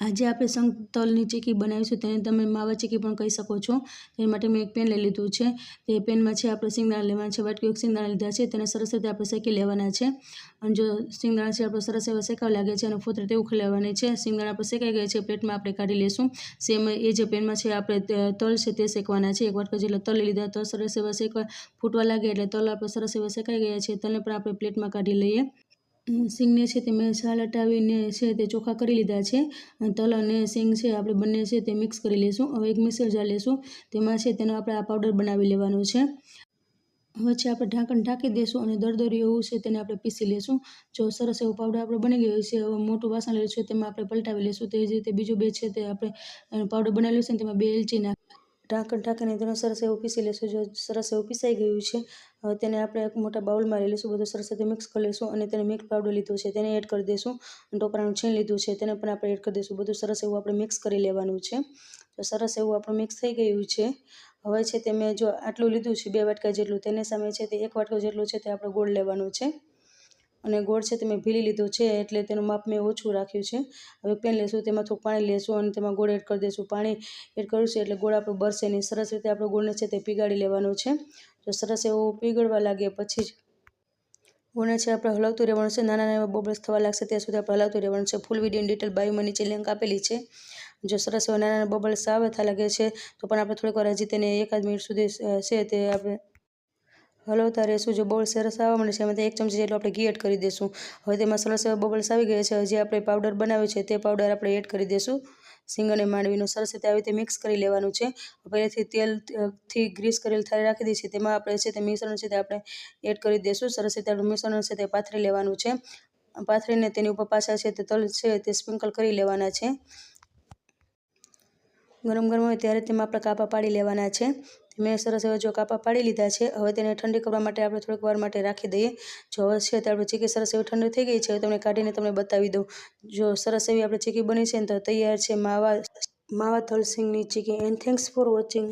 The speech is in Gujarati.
આજે આપણે સંગ તલની ચીકી બનાવીશું, તેને તમે માવા ચીકી પણ કહી શકો છો. તે માટે મેં એક પેન લઈ લીધું છે. તે પેનમાં છે આપણે સિંગદાણા લેવાના છે, વાટકી સિંગદાણા લીધા છે, તેને સરસ રીતે આપણે શેકી લેવાના છે. અને જો સિંગદાણા છે આપણે સરસ એવા શેકાવ લાગે છે અને ફૂતરે તેવું લેવાની છે. સિંગદાણા આપણે શેકાઈ ગયા છે, પ્લેટમાં આપણે કાઢી લેશું. સેમ એ જે પેનમાં છે આપણે તલ છે તે શેકવાના છે. એક વાટકા જેટલા તલ લીધા તલ સરસ એવા શેકવા ફૂટવા લાગે એટલે તલ આપણે સરસ એવા શેકાઈ ગયા છે. તલને પણ આપણે પ્લેટમાં કાઢી લઈએ. સિંગને છે તે મેં છાલ હટાવીને છે તે ચોખ્ખા કરી લીધા છે. તલ અને સિંગ છે આપણે બંને છે તે મિક્સ કરી લઈશું હવે એક મિક્સર જાર લેશું. તેમાં છે તેનો આપણે આ પાવડર બનાવી લેવાનો છે. વચ્ચે આપણે ઢાંકણ ઢાંકી દઈશું અને દરદરી એવું છે તેને આપણે પીસી લઈશું જો સરસ એવો પાવડર આપણો બની ગયો છે, હવે મોટું વાસણ લઈશું તેમાં આપણે પલટાવી લઈશું તે જ રીતે બીજું બે છે તે આપણે પાવડર બનાવી લઈશું તેમાં બે એલચી નાખ ઢાંકણ ઢાંકીને તેને સરસ એવું પીસી લઈશું જો સરસ એવું પીસાઈ ગયું છે, હવે તેને આપણે એક મોટા બાઉલમાં લઈ લઈશું. બધું સરસ રીતે મિક્સ કરી લઈશું અને તેને મિલ્ક પાવડર લીધો છે. તેને એડ કરી દઈશું. ટોપરાનું છીણ લીધું છે. તેને પણ આપણે એડ કરી દઈશું. બધું સરસ એવું આપણે મિક્સ કરી લેવાનું છે. તો સરસ એવું આપણું મિક્સ થઈ ગયું છે. હવે છે તે મેં જો આટલું લીધું છે, બે વાટકા જેટલું, તેની સામે છે તે એક વાટકો જેટલું છે તે આપણે ગોળ લેવાનું છે. અને ગોળ છે તે મેં ભીલી લીધો છે એટલે તેનું માપ મેં ઓછું રાખ્યું છે. હવે પેન લેશું, તેમાં થોડું પાણી લેશું અને તેમાં ગોળ એડ કરી દઈશું પાણી એડ કરીશું એટલે ગોળ આપણું બરશે નહીં. સરસ રીતે આપણો ગોળને છે તે પીગાળી લેવાનો છે. તો સરસ એવું પીગળવા લાગે પછી જ ગોળને છે આપણે હલાવતું રહેવાનું છે. નાના નાના બબલ્સ થવા લાગશે ત્યાં સુધી આપણે હલાવતું રહેવાનું છે. ફૂલ વીડિયો ડિટેલ બાયોમાં નીચે લિંક આપેલી છે. જો સરસ એવા નાના નાના બબલ્સ આવે થવા લાગે છે તો પણ આપણે થોડીક વાર હજી તેને એકાદ મિનિટ સુધી છે તે આપણે હલાવતા શું જો બોલ્સ સરસ આવવા મળે છે? એમાંથી એક ચમચી જેટલું આપણે ઘી એડ કરી દઈશું હવે તેમાં સરસ એવા બબલ્સ આવી ગયા છે. હજી આપણે પાવડર બનાવ્યો છે, તે પાવડર આપણે એડ કરી દઈશું સિંગ અને માંડવીનું સરસ રીતે આવી રીતે મિક્સ કરી લેવાનું છે. પહેલેથી તેલથી ગ્રીસ કરેલ થાળી રાખી દઈએ છીએ તેમાં આપણે છે તે મિશ્રણ છે તે આપણે એડ કરી દઈશું સરસ રીતે આપણું મિશ્રણ છે તે પાથરી લેવાનું છે. પાથરીને તેની ઉપર પાછા છે તે તલ છે તે સ્પ્રિંકલ કરી લેવાના છે. ગરમ ગરમ હોય ત્યારે તેમાં આપણે કાપા પાડી લેવાના છે. મેં સરસ એવા જો કાપા પાડી લીધા છે. હવે તેને ઠંડી કરવા માટે આપણે થોડીક વાર માટે રાખી દઈએ. જો હવે તો આપણે ચીકી સરસ એવી ઠંડી થઈ ગઈ છે, તમને કાઢીને તમને બતાવી દઉં. જો સરસ એવી આપણે ચીકી બની છે ને, તો તૈયાર છે માવા માવા તલસિંગની ચીકી. And thanks for watching